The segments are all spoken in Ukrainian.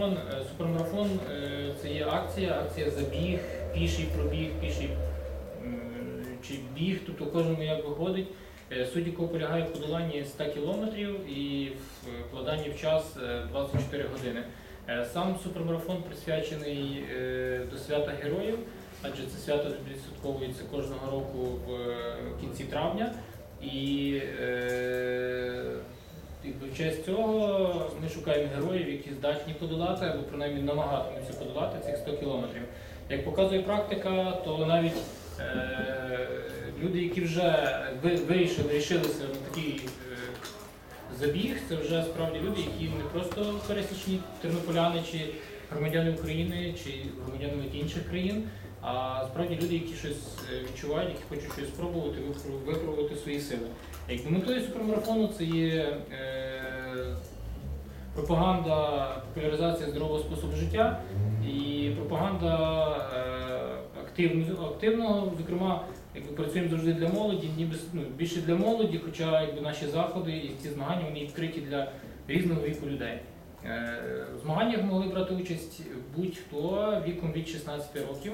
супермарафон. Е, Супермарафон е, це є акція, акція забіг, піший пробіг, піший чи біг, тобто кожному як виходить. Е, Суть якого полягає в подоланні 100 кілометрів і вкладанні в час е, 24 години. Сам супермарафон присвячений до свята героїв, адже це свято відсвятковується кожного року в кінці травня. І е, якби в честь цього ми шукаємо героїв, які здатні подолати або принаймні намагатимуться подолати цих 100 кілометрів. Як показує практика, то навіть е, люди, які вже ви- вирішили, рішилися на такий е, забіг, це вже справді люди, які не просто пересічні тернополяни чи громадяни України чи громадяни інших країн, а справді люди, які щось е, відчувають, які хочуть щось спробувати, випробувати свої сили. Якби метою супермарафону це є е, пропаганда, популяризація здорового способу життя і пропаганда е, активно- активного, зокрема, якби працюємо завжди для молоді, ніби ну, більше для молоді, хоча якби наші заходи і ці змагання вони відкриті для різного віку людей. Е, В змаганнях могли брати участь будь-хто віком від 16 років,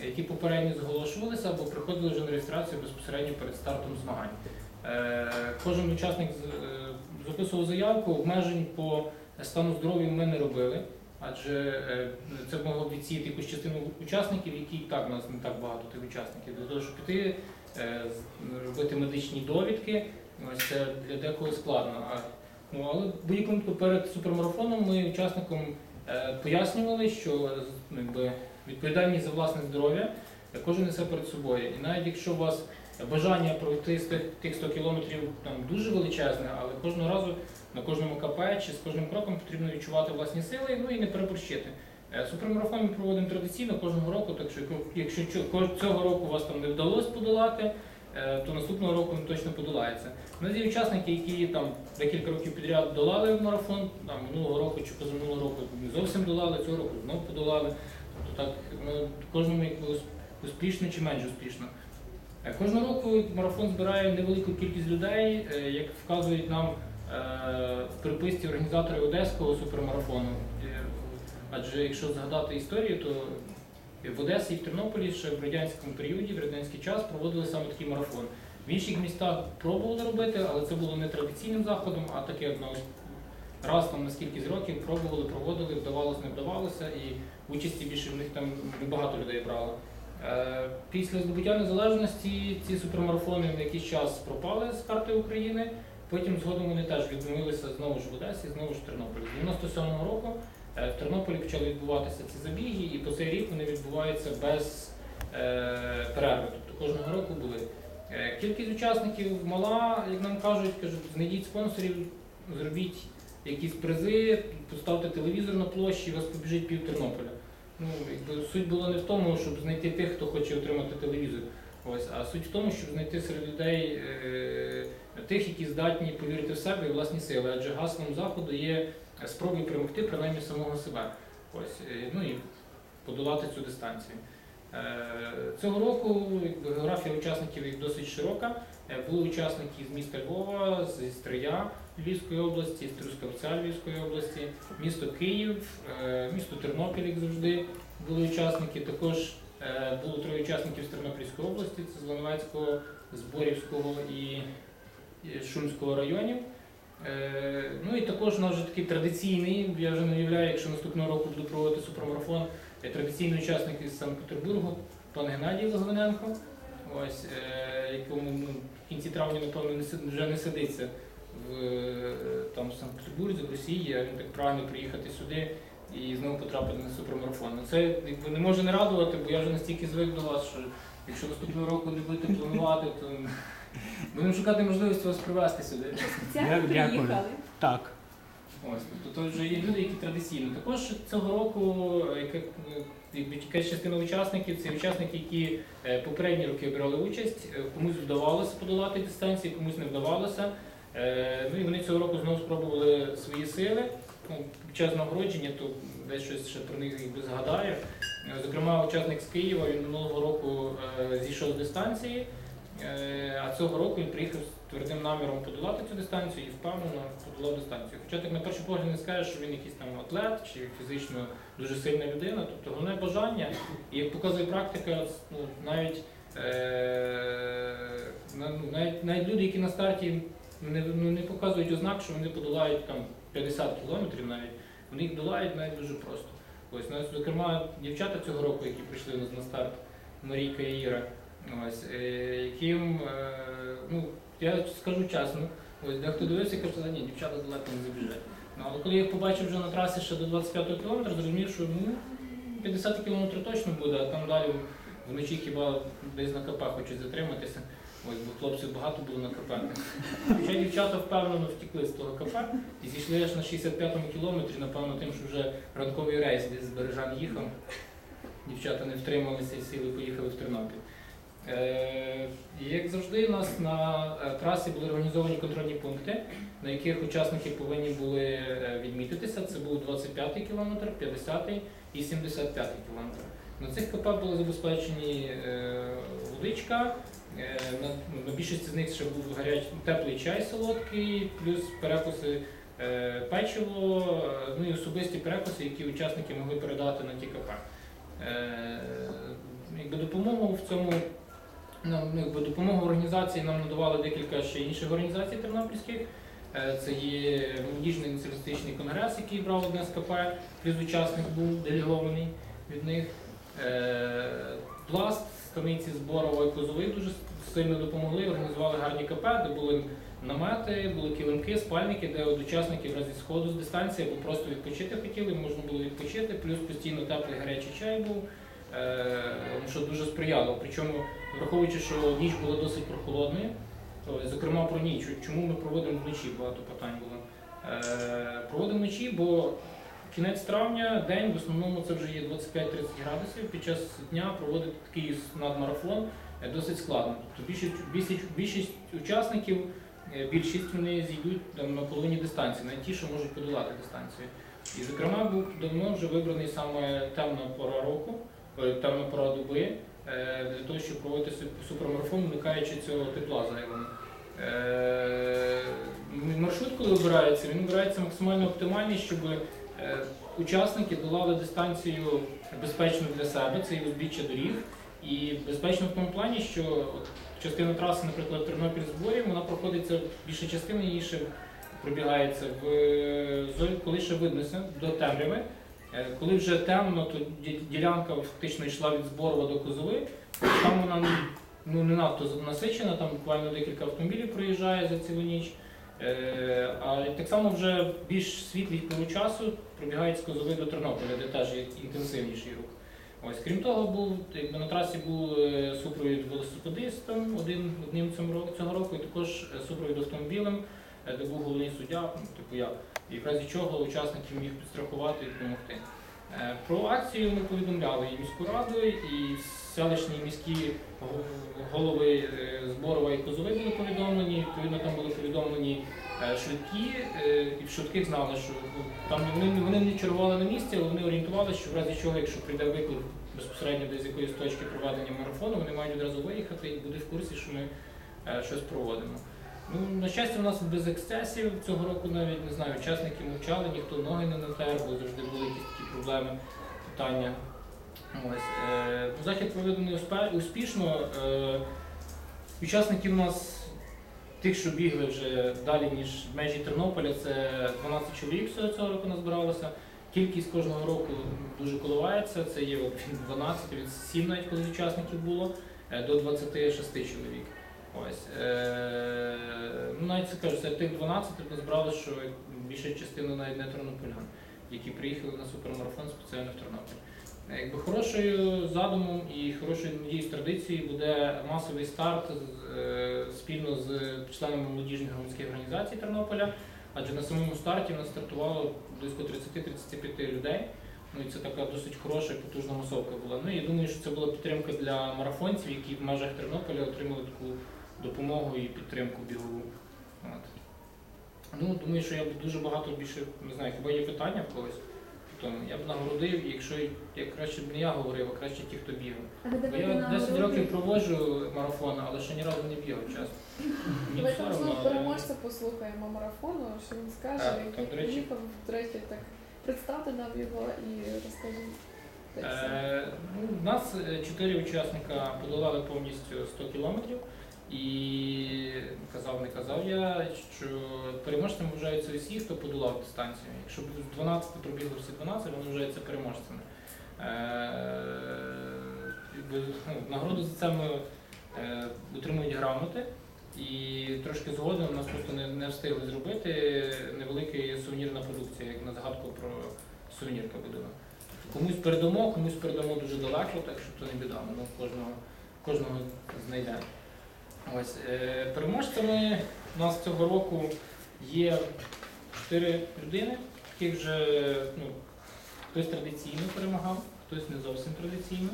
які попередньо зголошувалися або приходили вже на реєстрацію безпосередньо перед стартом змагань. Е, Кожен учасник е, записував заявку, обмежень по стану здоров'я ми не робили, адже е, це могло відсіяти якусь частину учасників, які і так у нас не так багато тих учасників. Для того, щоб піти, робити медичні довідки, ось це для декого складно. Ну, але будь-якому перед супермарафоном ми учасникам пояснювали, що е, ну, якби, відповідальність за власне здоров'я е, кожен несе перед собою. І навіть якщо у вас бажання пройти з тих, тих 100 кілометрів там дуже величезне, але кожного разу на кожному КП чи з кожним кроком потрібно відчувати власні сили, ну і не переборщити. Е, Супермарафон ми проводимо традиційно кожного року, так що якщо цього року вас там не вдалося подолати, е, то наступного року він точно подолається. У нас є учасники, які там декілька років підряд долали марафон, там минулого року чи позаминулого року не зовсім долали, цього року знову подолали. Тобто так ну, кожному успішно чи менш успішно. Е, Кожного року марафон збирає невелику кількість людей, е, як вказують нам е, в приписці організатори Одеського супермарафону. Е, Адже якщо згадати історію, то в Одесі і в Тернополі ще в радянському періоді, в радянський час проводили саме такий марафон. В інших містах пробували робити, але це було не традиційним заходом, а таке ну, раз там на з років пробували, проводили, вдавалося, не вдавалося, і участі більше в них там небагато людей брало. Е, Після здобуття незалежності ці супермарафони на якийсь час пропали з карти України. Потім згодом вони теж відновилися знову ж в Одесі, знову ж в Тернополі. З 97-го року в Тернополі почали відбуватися ці забіги, і по цей рік вони відбуваються без е, перерви. Тобто кожного року були. Е, Кількість учасників мала, як нам кажуть, кажуть, знайдіть спонсорів, зробіть якісь призи, поставте телевізор на площі, і вас побіжить пів Тернополя. Ну, якби суть була не в тому, щоб знайти тих, хто хоче отримати телевізор. Ось, а суть в тому, щоб знайти серед людей е, тих, які здатні повірити в себе і власні сили. Адже гаслом заходу є спроби перемогти принаймні самого себе. Ось, е, ну і подолати цю дистанцію. Е, Цього року географія учасників досить широка. Е, Були учасники з міста Львова, зі Стрия Львівської області, з Трускавця Львівської області, місто Київ, місто Тернопіль, як завжди, були учасники. Також було троє учасників з Тернопільської області, це з Лановецького, і Шумського районів. Е, Ну і також у нас вже такий традиційний, я вже не уявляю, якщо наступного року буду проводити супермарафон, е, традиційний учасник із Санкт-Петербургу, пан Геннадій Логвиненко, ось, е, якому ну, в кінці травня, напевно, вже не сидиться в, е, там, в Санкт-Петербурзі, в Росії, а він так прагне приїхати сюди і знову потрапити на супермарафон. Ну, це якби, не може не радувати, бо я вже настільки звик до вас, що якщо наступного року не будете планувати, то будемо шукати можливість вас привезти сюди. Спеціально Дякую. приїхали. Так. Ось, тобто то вже є люди, які традиційно. Також цього року е, яка- е, якась частина учасників це учасники, які е, попередні роки брали участь, е, комусь вдавалося подолати дистанції, комусь не вдавалося. Е, Ну і вони цього року знову спробували свої сили. Ну, Під час нагородження, то десь щось ще про них якби згадаю. Е, Зокрема, учасник з Києва він минулого року е, зійшов з дистанції. Е, А цього року він приїхав з твердим наміром подолати цю дистанцію і впевнено подолав дистанцію. Хоча так на перший погляд не скажеш, що він якийсь там атлет чи фізично дуже сильна людина. Тобто головне бажання, і як показує практика, ну, навіть, е, ну, навіть, навіть люди, які на старті не, ну, не показують ознак, що вони подолають там 50 кілометрів навіть, вони їх долають навіть дуже просто. Ось, ну, зокрема, дівчата цього року, які прийшли на старт, Марійка і Іра, ось, е, яким, е, ну, я скажу чесно, ось дехто дивився і каже, «Та ні, дівчата далеко не забіжать. Ну, але коли я їх побачив вже на трасі ще до 25 кілометра, зрозумів, що ну, 50 кілометрів точно буде, а там далі вночі хіба десь на КП хочуть затриматися. Ось, бо хлопців багато було на КП. Хоча дівчата впевнено втекли з того КП і зійшли аж на 65-му кілометрі, напевно, тим, що вже ранковий рейс десь з Бережан їхав. Дівчата не втрималися і сіли, поїхали в Тернопіль. Е, як завжди, у нас на е, трасі були організовані контрольні пункти, на яких учасники повинні були е, відмітитися. Це був 25-й кілометр, 50-й і 75-й кілометр. На цих КП були забезпечені водичка. На, більшості з них ще був гарячий теплий чай солодкий, плюс перекуси печиво, ну і особисті перекуси, які учасники могли передати на ті КП. Якби допомогу в цьому нам ну, якби допомогу організації нам надавали декілька ще інших організацій тернопільських. Е, Це є молодіжний націоналістичний конгрес, який брав одне з КП, плюс учасник був делегований від них. Е, Пласт, станиці Зборова і Козовий дуже сильно допомогли, організували гарні КП, де були намети, були килимки, спальники, де от учасники в разі сходу з дистанції або просто відпочити хотіли, можна було відпочити, плюс постійно теплий гарячий чай був, е, що дуже сприяло. Причому, враховуючи, що ніч була досить прохолодною, зокрема про ніч, чому ми проводимо вночі, багато питань було. Е, проводимо вночі, бо кінець травня, день, в основному це вже є 25-30 градусів. Під час дня проводити такий надмарафон е, досить складно. Тобто більшість, більшість, більшість учасників, е, більшість вони зійдуть там, на половині дистанції, навіть ті, що можуть подолати дистанцію. І, зокрема, був давно вже вибраний саме темна пора року, темна пора доби, для того, щоб проводити су- супермарафон, уникаючи цього тепла зайвого. Е, Маршрут, коли обирається, він обирається максимально оптимальний, щоб е, учасники долали дистанцію безпечно для себе, це і узбіччя доріг. І безпечно в тому плані, що частина траси, наприклад, Тернопіль зборів, вона проходиться більша частина її пробігається в е, зоні, коли ще виднося до темряви. Е, Коли вже темно, то ділянка фактично йшла від зборова до козови. Там вона ну, не надто насичена, там буквально декілька автомобілів проїжджає за цілу ніч. Е, А так само вже більш світлий пору часу пробігають з Козови до Тернополя, де теж є інтенсивніший рух. Ось, крім того, був якби на трасі був е, супровід велосипедистом один одним цього року, і також супровід автомобілем, де був головний суддя, типу я, і в разі чого учасників міг підстрахувати і допомогти. Е, Про акцію ми повідомляли і міську раду, і селищні і міські голови е, Зборова і Козови були повідомлені. Відповідно, там були повідомлені е, швидкі, і в швидких знали, що ну, там вони, вони не чергували на місці, але вони орієнтувалися, що в разі чого, якщо прийде виклик безпосередньо десь з якоїсь точки проведення марафону, вони мають одразу виїхати і буде в курсі, що ми щось проводимо. Ну, на щастя, у нас без ексцесів цього року навіть не знаю, учасники мовчали, ніхто ноги не натер, бо завжди були якісь такі проблеми, питання. Ось, е, захід проведений успішно. Е, учасників у нас тих, що бігли вже далі, ніж в межі Тернополя, це 12 чоловік цього року назбиралося. Кількість кожного року дуже коливається. Це є від 12, від 7 навіть коли учасників було, е, до 26 чоловік. Ось. Е, ну, навіть це кажу, серед тих 12 назбирали, що більша частина навіть не тернополян, які приїхали на супермарафон спеціально в Тернопіль. Е, Якби хорошою задумом і хорошою надіюсь традицією буде масовий старт е, спільно з членами молодіжних громадських організацій Тернополя, адже на самому старті в нас стартувало близько 30-35 людей. Ну і це така досить хороша і потужна масовка була. Ну я думаю, що це була підтримка для марафонців, які в межах Тернополя отримали таку допомогу і підтримку бігову. От. Ну, думаю, що я б дуже багато більше не знаю, хіба є питання в когось тому. Я б нагородив, якщо я краще б не я говорив, а краще ті, хто бігав. Бо я 10 років проводжу марафон, але ще ні разу не бігав чесно. Мені все одно, але- переможця послухаємо марафону, що він скаже, Так, який так, до речі. приїхав, речі, так представте нам його і розкажіть. Е, ну, У нас е, чотири учасника подолали повністю 100 кілометрів. І казав, не казав я, що переможцями вважаються усі, хто подолав дистанцію. Якщо з 12 пробігли всі 12, вони вважаються переможцями. Е, ну, Нагороду за це ми е, отримують грамоти. І трошки згодом нас просто не, не встигли зробити невеликий сувенірна продукція, як на згадку про сувенірка будемо. Комусь передамо, комусь передамо дуже далеко, так що то не біда, ми кожного, кожного знайдемо. Ось, е, переможцями у нас цього року є чотири людини, яких вже ну, хтось традиційно перемагав, хтось не зовсім традиційно.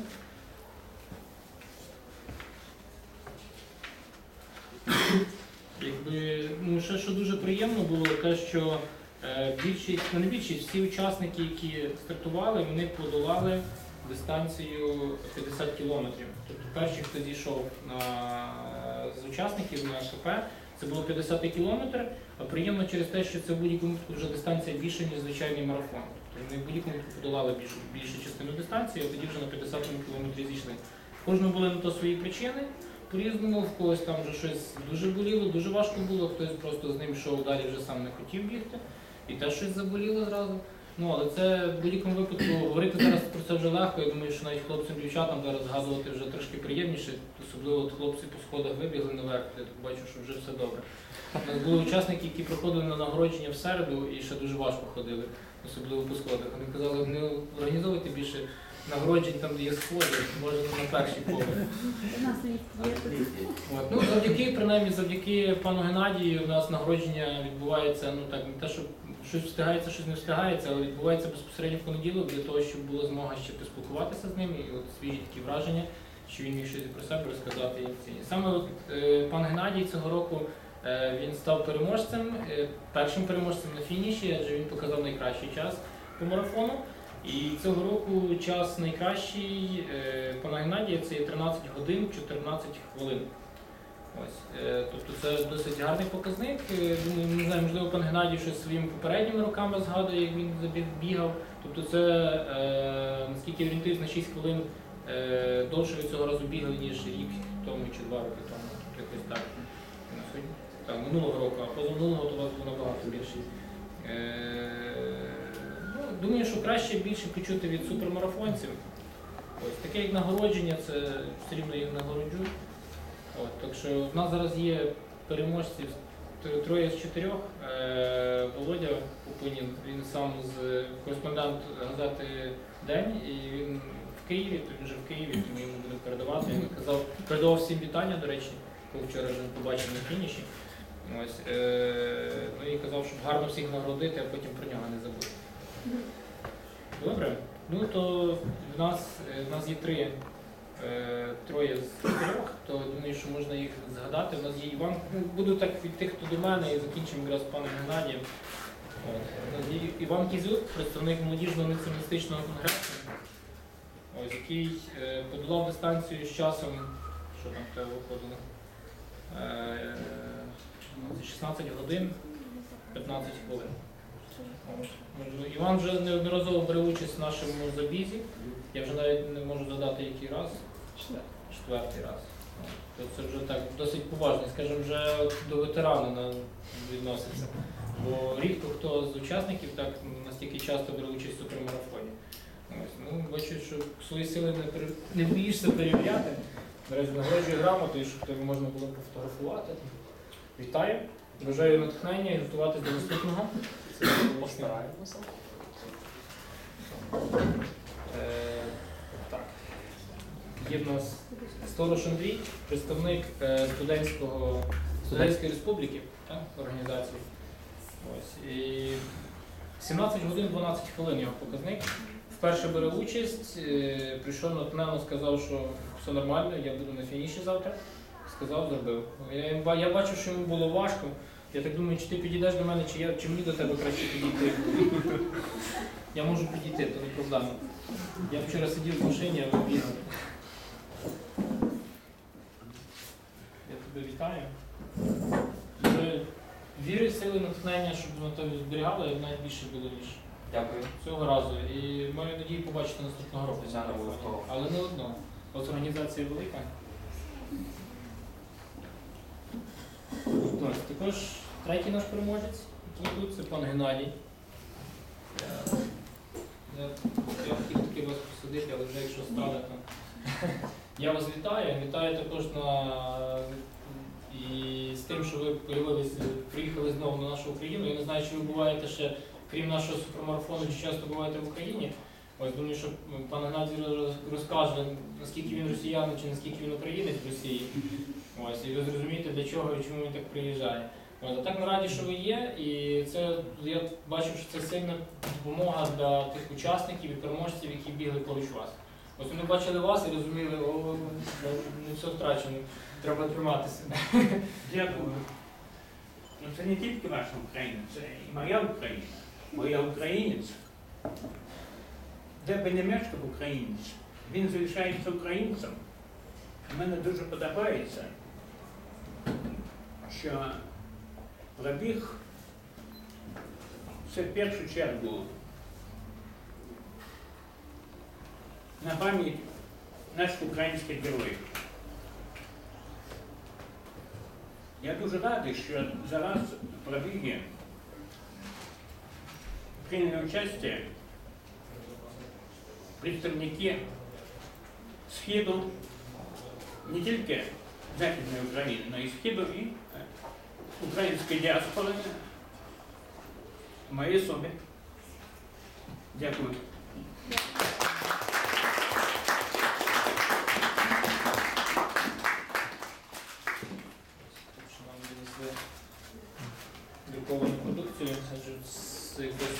Якби, ну, ще що дуже приємно було, те, що е, більшість, ну не більшість, всі учасники, які стартували, вони подолали дистанцію 50 кілометрів. Тобто перший, хто зійшов на, з учасників на КП, це було 50 кілометр, приємно через те, що це в будь-якому вже дистанція більше, ніж звичайний марафон. Тобто вони в будь-якому подолали більшу, більшу частину дистанції, а тоді вже на 50 кілометрі зійшли. В Кожного були на то свої причини. По-різному, в когось там вже щось дуже боліло, дуже важко було, хтось просто з ним йшов далі, вже сам не хотів бігти, і теж щось заболіло зразу. Ну, але це в будь-якому випадку говорити зараз про це вже легко. Я думаю, що навіть хлопцям дівчатам зараз згадувати вже трошки приємніше, особливо от хлопці по сходах вибігли наверх, я так бачу, що вже все добре. У нас були учасники, які приходили на нагородження в середу і ще дуже важко ходили, особливо по сходах. Вони казали, не організовуйте більше нагороджень там, де є сходи, може на перший поверх. У нас є тут. Ну, завдяки, принаймні, завдяки пану Геннадію, у нас нагородження відбувається, ну так, не те, що щось встигається, щось не встигається, але відбувається безпосередньо в понеділок для того, щоб була змога ще поспілкуватися з ним і от свіжі такі враження, що він міг щось про себе розказати. Саме от, е, пан Геннадій цього року е, він став переможцем, е, першим переможцем на фініші, адже він показав найкращий час по марафону. І цього року час найкращий пана Геннадія це є 13 годин 14 хвилин. Ось, е, тобто це досить гарний показник. Е, Думаю, не знаю, можливо, пан Геннадій щось своїми попередніми роками згадує, як він бігав. Тобто це, е, наскільки орієнтуюсь, на 6 хвилин довше від цього разу бігали, ніж рік тому чи два роки тому. Тобто якось так. Так, минулого року, а позаминулого то вас був набагато більший. Е, ну, думаю, що краще більше почути від супермарафонців. Ось таке як нагородження, це все рівно їх нагороджу. От, так що в нас зараз є переможці троє з чотирьох. Е, Володя Купинін, він сам з кореспондент газети День, і він в Києві, то він вже в Києві, тому йому будемо передавати. Він казав, передавав всім вітання, до речі, коли вчора вже побачив на фініші. Ось, е, ну і казав, щоб гарно всіх нагородити, а потім про нього не забути. Добре. Ну то в нас, е, в нас є три, троє з чотирьох, то думаю, що можна їх згадати. У нас є Іван. Ну, буду так від тих, хто до мене, і закінчимо якраз паном Геннадієм. Іван Кізюк, представник молодіжного націоналістичного конгресу, ось, який е, подолав дистанцію з часом, що там в тебе виходило? Е, ну, 16 годин 15 хвилин. Іван вже неодноразово бере участь в нашому забізі. Я вже навіть не можу задати який раз. Четвертий раз. От. То Це вже так досить поважно, скажімо, вже до ветерана на- відноситься. Бо рідко хто з учасників так настільки часто бере участь у супермарафоні. Ось, ну, бачу, що свої сили не, пере- не боїшся перевіряти. Речі, нагороджую грамотою, щоб тебе можна було пофотографувати. Вітаю. Бажаю натхнення і готуватися до наступного. Постараємося. Є в нас Сторож Андрій, представник е, студентського, студентської республіки організації. Ось. І 17 годин 12 хвилин його показник. Вперше бере участь, е, прийшов натхненно, сказав, що все нормально, я буду на фініші завтра. Сказав, зробив. Я, я бачу, що йому було важко. Я так думаю, чи ти підійдеш до мене, чи, я, чи мені до тебе краще підійти. Я можу підійти, то не проблема. Я вчора сидів в машині, а бігали. Я тебе вітаю. Віри, сили, натхнення, щоб воно тебе зберігало, і навіть більше було ніж Дякую. цього разу. І маю надію побачити наступного року. Звичайно, обов'язково. Але не одного. От організація велика. Ось, також третій наш переможець, який тут, це пан Геннадій. Я, я, я хотів таки вас посадити, але вже якщо стали, то я вас вітаю. Вітаю також на і з тим, що ви появились, приїхали знову на нашу Україну. Я не знаю, чи ви буваєте ще, крім нашого супермарафону, чи часто буваєте в Україні. Ось думаю, що пан Геннадій розкаже, наскільки він росіянин чи наскільки він українець в Росії. Ось, і ви зрозумієте, для чого і чому він так приїжджає. Ось, а так ми раді, що ви є, і це я бачу, що це сильна допомога для тих учасників і переможців, які бігли поруч вас. Ось вони бачили вас і розуміли, о, не все втрачено, треба триматися. Дякую. Ну це не тільки ваша Україна, це і моя Україна. Бо я українець. Де би не мешкав українець, він залишається українцем. Мене дуже подобається, що пробіг це в першу чергу на пам'ять наших українських героїв. Я дуже радий, що зараз в пробігі прийняли участь представники Східу, не тільки Західної України, але і Східу і е, української діаспори в моїй особі. Дякую. що нам віднесли друковану продукцію, адже з якось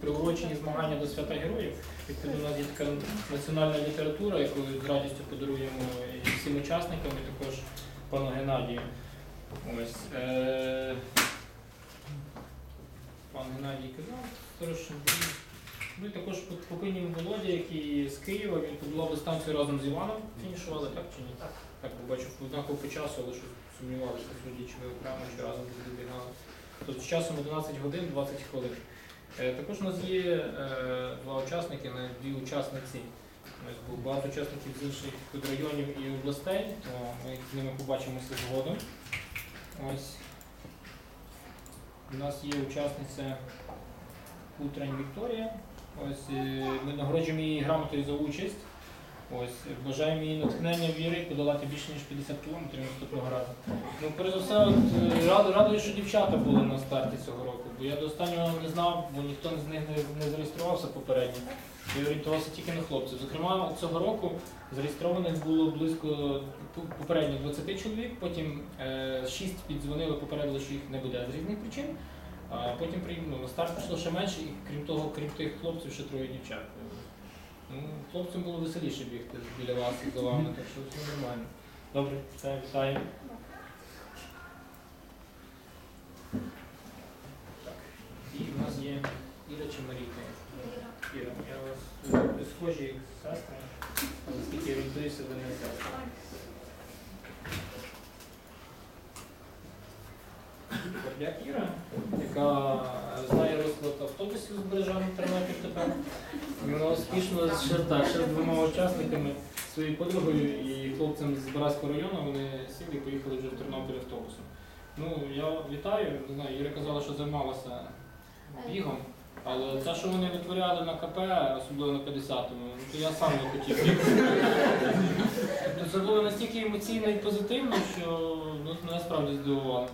приурочені змагання до свята героїв. Відповідно, у нас є така національна література, яку з радістю подаруємо і всім учасникам, і також пану Геннадію. Ось. Е... Пан Геннадій казав, хороший. Ну і також Попинів Володя, який з Києва, він подолав дистанцію разом з Іваном. Фінішували, так чи ні? Так. Так, побачив однаково по часу, але що сумнівалися судді, чи ви окремо, чи разом добігали. Тут з часом 11 годин 20 хвилин. Е, також у нас є е, два учасники, дві учасниці. Бо багато учасників з інших підрайонів і областей, ми з ними побачимося згодом. Ось. У нас є учасниця Утрень Вікторія. Ось е, ми нагороджуємо її грамотою за участь. Ось, бажаємо їй натхнення віри подолати більше ніж 50 кілометрів наступного разу. Ну, перш за все, е, рад- радую, що дівчата були на старті цього року, бо я до останнього не знав, бо ніхто з них не, не зареєструвався попередньо. Я орієнтувався тільки на хлопців. Зокрема, цього року зареєстрованих було близько попередньо 20 чоловік, потім е, 6 піддзвонили, попередили, що їх не буде з різних причин. А потім ну, старт пішло ще менше, і крім того, крім тих хлопців, ще троє дівчат. Ну, хлопцям було веселіше бігти біля вас і за вами, так що все нормально. Добре, все, вітаю. Так. І в нас є Іра чи Марійка? Іра, я вас ви схожі як сестри, але наскільки я орієнтуюся, ви не сестри. Гордяк Іра, яка е, знає розклад автобусів з Бережаном Тернопіль тепер. Вона успішно ще, так, ще з двома учасниками, своєю подругою і хлопцем з Бараського району, вони сіли і поїхали вже в Тернопіль автобусом. Ну, я вітаю, не знаю, Іра казала, що займалася бігом, але те, що вони витворяли на КП, особливо на 50-му, ну, то я сам не хотів. Тобто Це було настільки емоційно і позитивно, що ну, мене справді здивувало.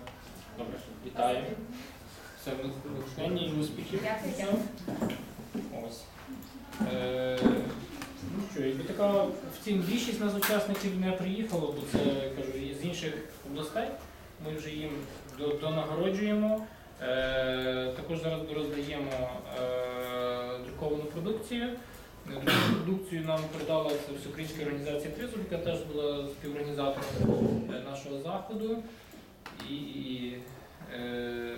Добре, вітаю. Все, натхнення і успіхів. Ось. Е, ну що, якби така, втім, більшість нас учасників не приїхало, бо це кажу, з інших областей. Ми вже їм донагороджуємо. Е, також зараз роздаємо е, друковану продукцію. Друковану продукцію нам передала Всеукраїнська організація Тризуб, яка теж була співорганізатором нашого заходу. І е,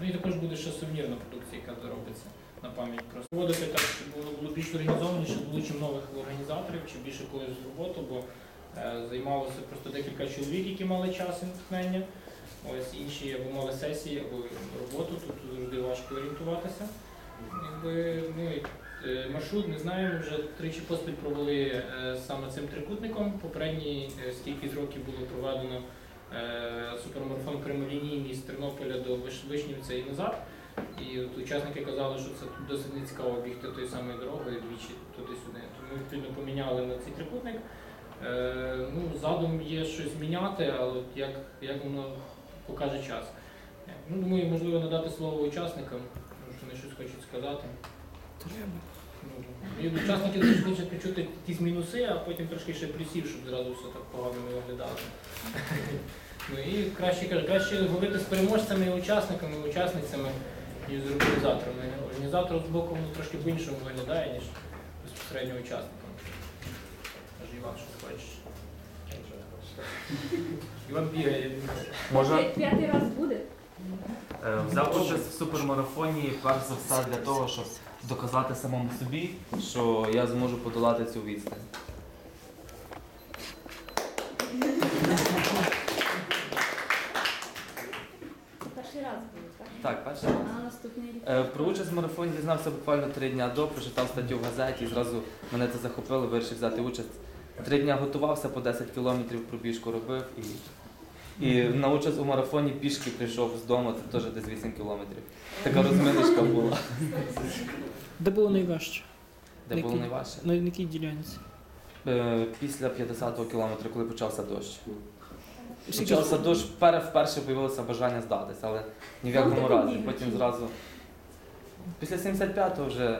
Ну і також буде ще сувенірна продукція, яка доробиться на пам'ять про Проводити так, щоб було, більш організованіше, долучимо нових організаторів чи більше когось з роботу, бо е, займалося просто декілька чоловік, які мали час і натхнення. Ось інші або мали сесії, або роботу, тут завжди важко орієнтуватися. Якби, ну, е, маршрут не знаємо, вже тричі поспіль провели е, саме цим трикутником. Попередні е, скільки з років було проведено е, супермарафон прямолінійний з Тернополя до Вишнівця і назад. І от учасники казали, що це досить нецікаво бігти тою самою дорогою двічі туди-сюди. Тому відповідно поміняли на цей трикутник. Е, ну, задум є щось міняти, але от як, як воно покаже час. Ну, думаю, можливо, надати слово учасникам, тому що вони щось хочуть сказати. Ну, І учасники хочуть почути якісь мінуси, а потім трошки ще плюсів, щоб зразу все так погано не виглядало. Ну і краще краще говорити з переможцями і учасниками, і учасницями, ніж з організаторами. Організатор з боку воно трошки по-іншому виглядає, ніж безпосередньо учасникам. Каже, Іван, що хочеш. Іван бігає. Може, П'ятий раз буде. е, взяв участь в супермарафоні перш за все для того, щоб доказати самому собі, що я зможу подолати цю відстань. Перший раз буде, так? Так, перший раз. А наступний рік. Е, Про участь в марафоні дізнався буквально три дні до, прочитав статтю в газеті і зразу мене це захопило, вирішив взяти участь. Три дні готувався, по 10 кілометрів пробіжку робив і, і на участь у марафоні пішки прийшов з дому, це теж десь 8 кілометрів. Така розминочка була. Де було найважче? Де було найважче? На якій ділянці? Е, Після 50-го кілометру, коли почався дощ. Почався дощ, вперше, вперше появилося бажання здатися, але ні в якому разі. Потім зразу. Після 75-го вже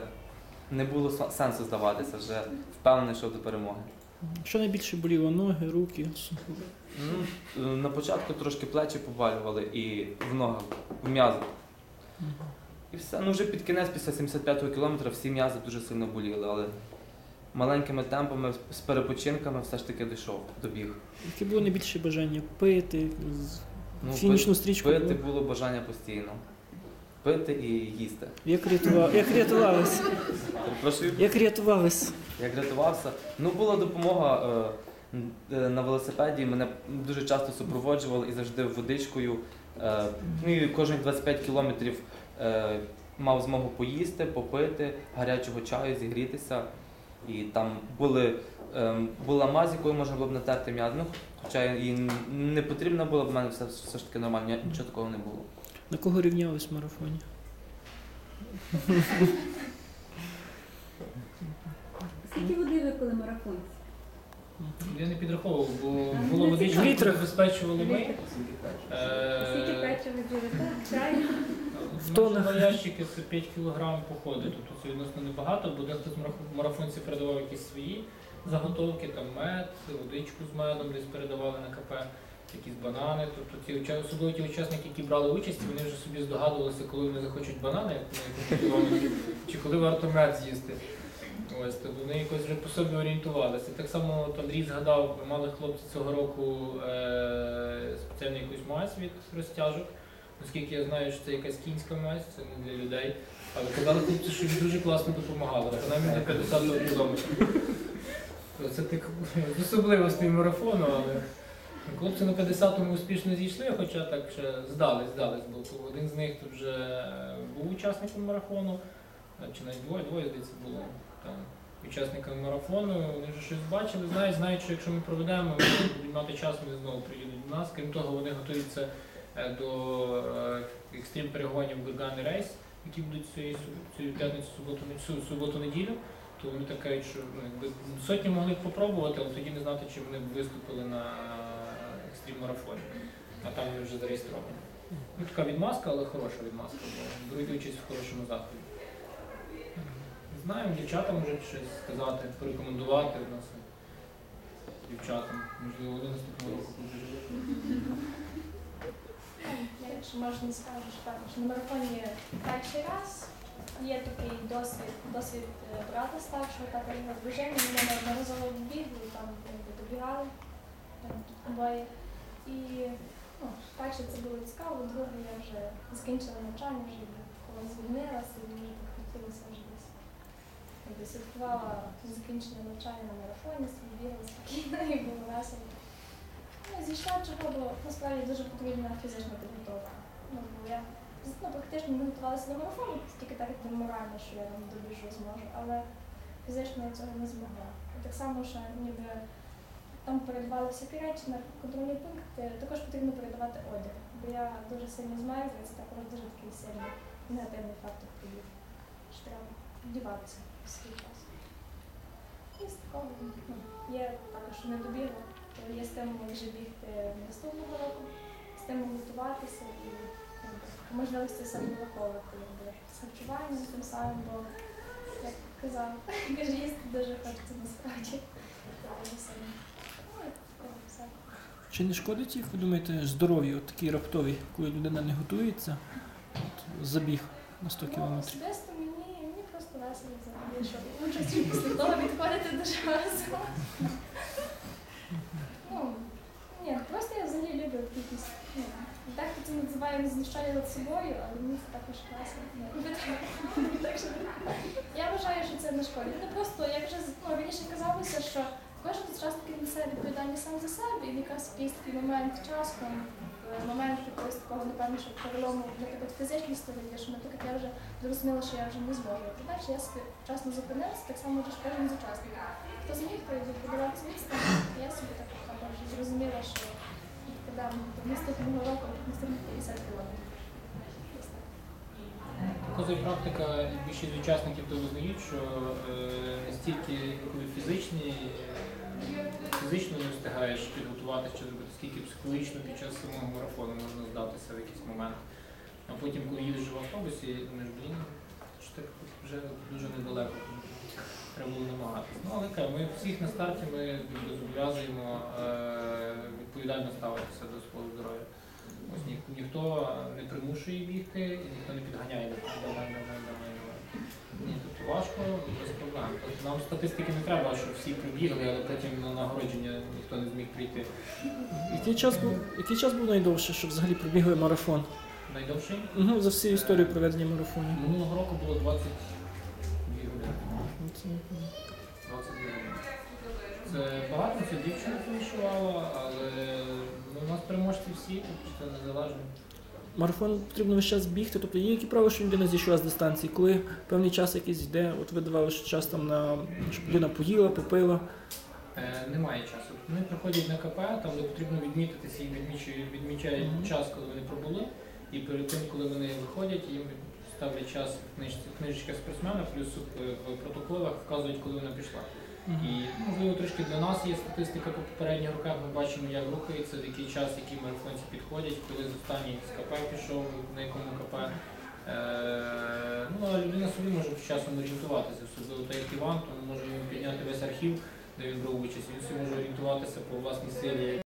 не було сенсу здаватися, вже впевнений, що до перемоги. Що найбільше боліло? Ноги, руки? Ну, е, на початку трошки плечі побалювали і в ногах, в м'язах. І все. Ну вже під кінець, після 75-го кілометра, всі м'язи дуже сильно боліли, але маленькими темпами, з перепочинками все ж таки дійшов, добіг. Яке було найбільше бажання? Пити, Ну, фінішну стрічку. Пити було бажання постійно. Пити і їсти. Як рятував? Як рятувались? Прошу, Як рятувались? як рятувався. Ну, була допомога е, е, на велосипеді. Мене дуже часто супроводжували і завжди водичкою. Е, ну і кожні 25 кілометрів е, мав змогу поїсти, попити, гарячого чаю, зігрітися. І там були, е, була мазь, якою можна було б натерти м'яз. Ну, хоча їй не потрібно було, в мене все, все ж таки нормально, нічого такого не було. На кого рівнялись в марафоні? Скільки води випили марафонці? Я не підраховував, бо було ну, водичку, яку літрах. забезпечували ми. Скільки Е, печива живете? Чай? В нашому ящики це 5 кг походить, тобто це відносно небагато, бо дехто з мараф- марафонців передавав якісь свої заготовки, там мед, водичку з медом десь передавали на КП, якісь банани. Тобто ці особливо ті учасники, які брали участь, вони вже собі здогадувалися, коли вони захочуть банани, чи коли варто мед з'їсти. Ось, тобто вони якось вже по собі орієнтувалися. Так само от Андрій згадав, мали хлопці цього року е- спеціальну якусь мазь від розтяжок. Оскільки я знаю, що це якась кінська мазь, це не для людей. Але казали хлопці, що їй дуже класно допомагало, принаймні на 50 кілометрів. Це так з особливостей марафону, але хлопці на 50-му успішно зійшли, хоча так ще здались, здались, бо один з них тут вже е, був учасником марафону, чи навіть двоє, двоє здається було там учасниками марафону, вони вже щось бачили, знають, знають, що якщо ми проведемо, будуть мати час, вони знову приїдуть до нас. Крім того, вони готуються е, до е, екстрім перегонів Гурган Рейс, які будуть цієї цієї п'ятницю, суботу, цю суботу, неділю. То вони так кажуть, що ну, якби сотні могли б попробувати, але тоді не знати, чи вони б виступили на екстрім марафоні. А там вони вже зареєстровані. Ну, така відмазка, але хороша відмазка, бо беруть участь в хорошому заході. Знаємо, дівчата можуть щось сказати, порекомендувати в нас. Дівчатам, можливо, вони наступного року будуть. Якщо можна скажеш так, що на марафоні перший раз є такий досвід, досвід е, брата старшого та його движення. Ми неодноразово бігли, там добігали там, обоє. І Ну, перше це було цікаво, друге я вже закінчила навчання, вже коли звільнилася, і мені так хотілося вже десь. Якби святкувала закінчення навчання на марафоні, бігала спокійно і було весело. Ну, зійшла чого, бо насправді дуже потрібна фізична підготовка. Ну, бо я ну, практично не готувалася до марафону, тільки так як морально, що я там добіжу зможу, але фізично я цього не змогла. Так само, що ніби там передавали всякі речі на контрольний пункт, також потрібно передавати одяг. Бо я дуже сильно змерзла, це також дуже такий сильний негативний фактор подій. Що треба вдіватися в свій час. І з такого ну, є також недобігло, то є стимул вже бігти наступного року, стимул готуватися і можливості саме враховувати з харчуванням тим самим, бо як казав, каже, їсти дуже хочеться насправді. Це дуже сильно. Ну, і такого все. Чи не шкодить, як ви думаєте, здоров'ю, от такий раптовий, коли людина не готується? От, забіг на 100 Ну, кілометрів. особисто мені, мені просто весело взагалі, що участь після того відходити дуже весело. Ну, ні, просто я взагалі люблю якісь, ну, дехто це називає знущання над собою, але мені це також класно. Ну, Я вважаю, що це не шкодить. Ну просто, як вже ну, раніше казалося, що кожен час таки несе відповідальність сам за себе, і якраз якийсь такий момент часу, е, момент якогось такого, напевно, що перелому, наприклад, фізичній стороні, що, наприклад, я вже зрозуміла, що я вже не зможу. Ти знаєш, я собі вчасно зупинилася, так само ж кожен з учасників. Хто зміг, той подавав відстань, я собі так зрозуміла, що подам наступного року наступних 50 кілометрів. Показує практика, більшість учасників то визнають, що е, настільки коли фізичні, е, фізично не встигаєш підготуватися чи зробити, скільки психологічно під час самого марафону можна здатися в якийсь момент. А потім, коли їдеш в автобусі, думаєш, блін, що так вже дуже недалеко. Треба було намагатися. Ну, але ми всіх на старті ми зобов'язуємо е, відповідально ставитися до свого здоров'я. Ось ні, ніхто не примушує бігти, і ніхто не підганяє давай, давай, давай, давай. Ні, тобто важко, без проблем. Тобто нам статистики не треба, щоб всі прибігли, але потім на нагородження ніхто не зміг прийти. Який час був, який час був найдовше, щоб взагалі пробігли марафон? Найдовший Угу, за всю історію проведення марафонів. минулого року було 22 години. Ну, це, м, 22 години. Це багато, це дівчина фінішувала, але ну, у нас переможці всі, тобто це незалежно. Марафон потрібно весь час бігти, тобто є які правила, що людина зійшла з дистанції, коли певний час якийсь йде, от ви давали що час там на щоб людина поїла, попила. Е, Немає часу. Вони приходять на КП, там де потрібно відмітитися, відмічують, відмічають Мгм. час, коли вони пробули. І перед тим, коли вони виходять, їм ставлять час в книжці, книжечка спортсмена, плюс в протоколах вказують, коли вона пішла. І ну, можливо трошки для нас є статистика по попередніх роках. Ми бачимо, як рухається, в який час, які марафонці підходять, коли з останній з КП пішов, на якому КП. Е, ну, а людина собі може з часом орієнтуватися, особливо та як Іван, то може йому підняти весь архів, де він брав участь. Він собі може орієнтуватися по власній силі.